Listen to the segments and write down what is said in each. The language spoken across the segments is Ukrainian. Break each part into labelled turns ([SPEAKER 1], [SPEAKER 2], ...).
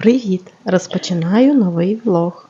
[SPEAKER 1] Привіт! Розпочинаю новий влог.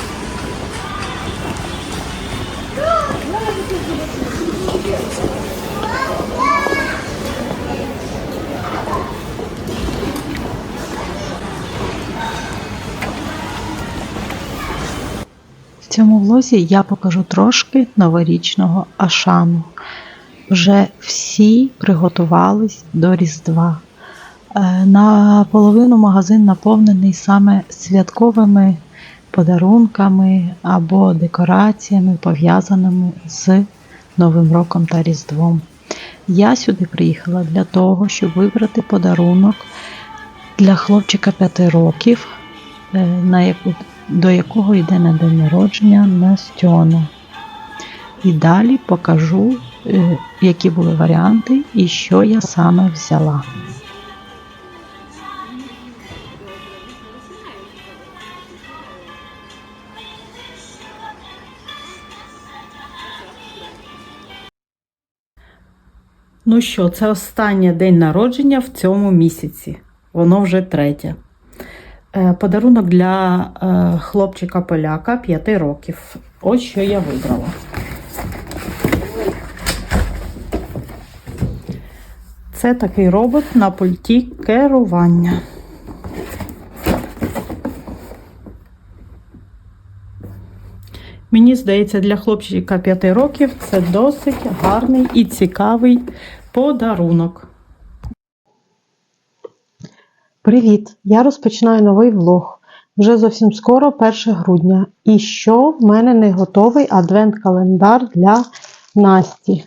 [SPEAKER 1] В цьому влозі я покажу трошки новорічного ашану. Вже всі приготувались до Різдва. Е, Наполовину магазин наповнений саме святковими подарунками або декораціями, пов'язаними з Новим роком та Різдвом. Я сюди приїхала для того, щоб вибрати подарунок для хлопчика 5 років, е, до якого йде на день народження Настьона. І далі покажу, е, які були варіанти і що я саме взяла. Ну що, це останній день народження в цьому місяці. Воно вже третє. Е, Подарунок для е, хлопчика-поляка 5 років. Ось що я вибрала. Це такий робот на пульті керування. Мені здається, для хлопчика 5 років це досить гарний і цікавий подарунок. Привіт! Я розпочинаю новий влог. Вже зовсім скоро 1 грудня. І що в мене не готовий адвент-календар для Насті.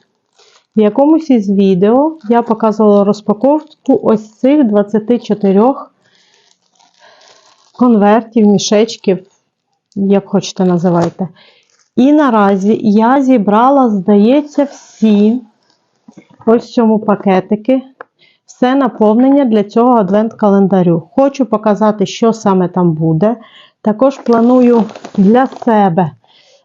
[SPEAKER 1] В якомусь із відео я показувала розпаковку ось цих 24 конвертів, мішечків, як хочете називайте. І наразі я зібрала, здається, всі ось в цьому пакетики. Все наповнення для цього адвент-календарю. Хочу показати, що саме там буде. Також планую для себе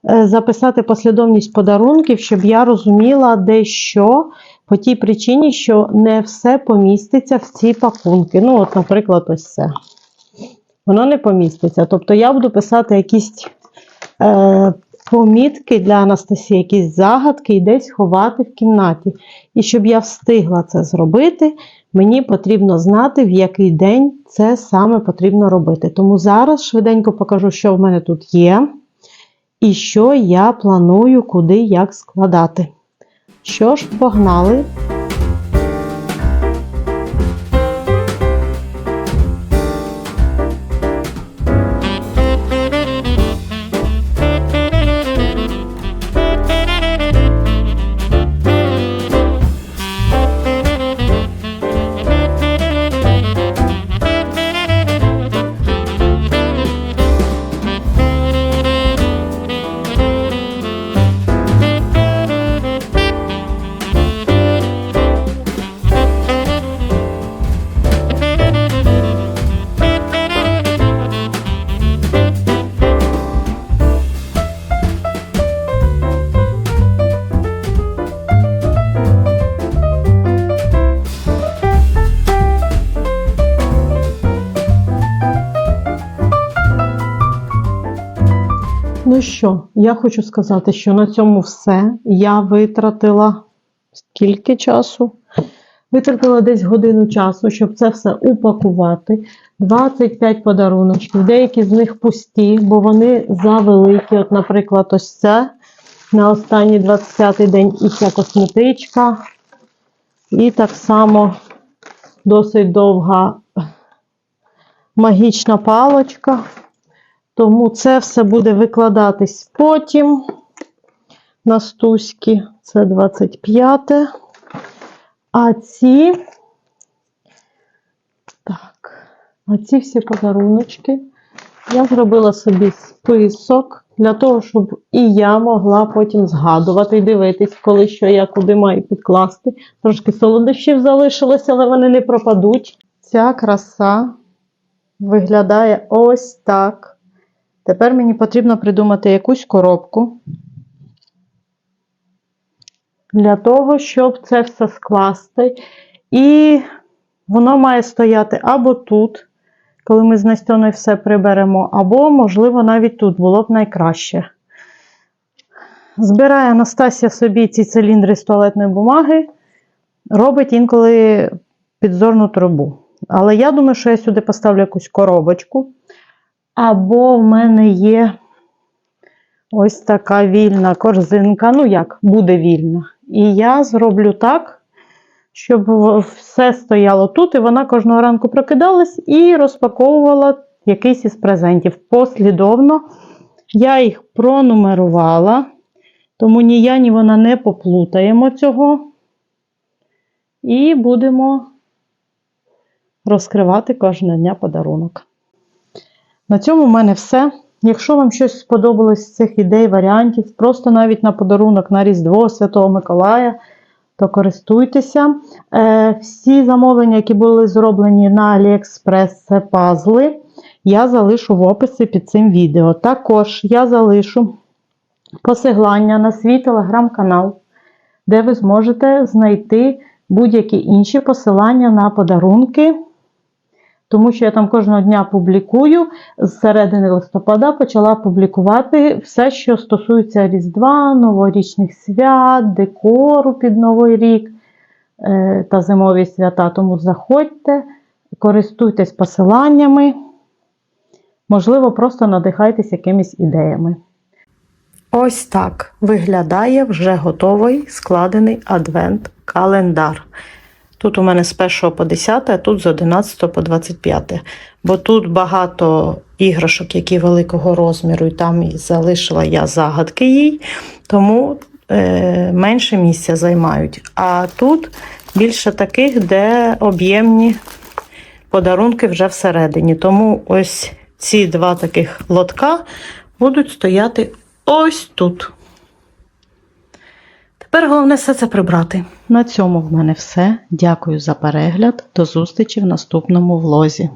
[SPEAKER 1] е, записати послідовність подарунків, щоб я розуміла, де що, по тій причині, що не все поміститься в ці пакунки. Ну, от, наприклад, ось це. Воно не поміститься. Тобто я буду писати якісь е, помітки для Анастасії, якісь загадки і десь ховати в кімнаті. І щоб я встигла це зробити, мені потрібно знати, в який день це саме потрібно робити. Тому зараз швиденько покажу, що в мене тут є, і що я планую, куди як складати. Що ж, погнали! Ну що, я хочу сказати, що на цьому все. Я витратила скільки часу? Витратила десь годину часу, щоб це все упакувати. 25 подаруночків. Деякі з них пусті, бо вони завеликі. От, наприклад, ось це на останній 25-й день і ця косметичка. І так само досить довга магічна палочка. Тому це все буде викладатись потім. На стуськи це 25. А ці. Так, а ці всі подаруночки. Я зробила собі список для того, щоб і я могла потім згадувати і дивитись, коли що я куди маю підкласти. Трошки солодощів залишилося, але вони не пропадуть. Ця краса виглядає ось так. Тепер мені потрібно придумати якусь коробку для того, щоб це все скласти. І воно має стояти або тут, коли ми з Настяною все приберемо, або, можливо, навіть тут було б найкраще. Збирає Анастасія собі ці циліндри з туалетної бумаги, робить інколи підзорну трубу. Але я думаю, що я сюди поставлю якусь коробочку. Або в мене є ось така вільна корзинка. Ну як, буде вільна. І я зроблю так, щоб все стояло тут, і вона кожного ранку прокидалась і розпаковувала якийсь із презентів послідовно. Я їх пронумерувала, тому ні я, ні вона не поплутаємо цього. І будемо розкривати кожного дня подарунок. На цьому в мене все. Якщо вам щось сподобалось з цих ідей, варіантів, просто навіть на подарунок на Різдво Святого Миколая, то користуйтеся. Е, всі замовлення, які були зроблені на AliExpress, це пазли, я залишу в описі під цим відео. Також я залишу посилання на свій телеграм-канал, де ви зможете знайти будь-які інші посилання на подарунки. Тому що я там кожного дня публікую. З середини листопада почала публікувати все, що стосується Різдва, новорічних свят, декору під Новий рік е, та зимові свята. Тому заходьте, користуйтесь посиланнями, можливо, просто надихайтесь якимись ідеями. Ось так виглядає вже готовий складений адвент-календар. Тут у мене з 1 по 10, а тут з 11 по 25. Бо тут багато іграшок, які великого розміру, і там залишила я загадки їй, тому е, менше місця займають. А тут більше таких, де об'ємні подарунки вже всередині. Тому ось ці два таких лотка будуть стояти ось тут. Тепер головне все це прибрати. На цьому в мене все. Дякую за перегляд. До зустрічі в наступному влозі.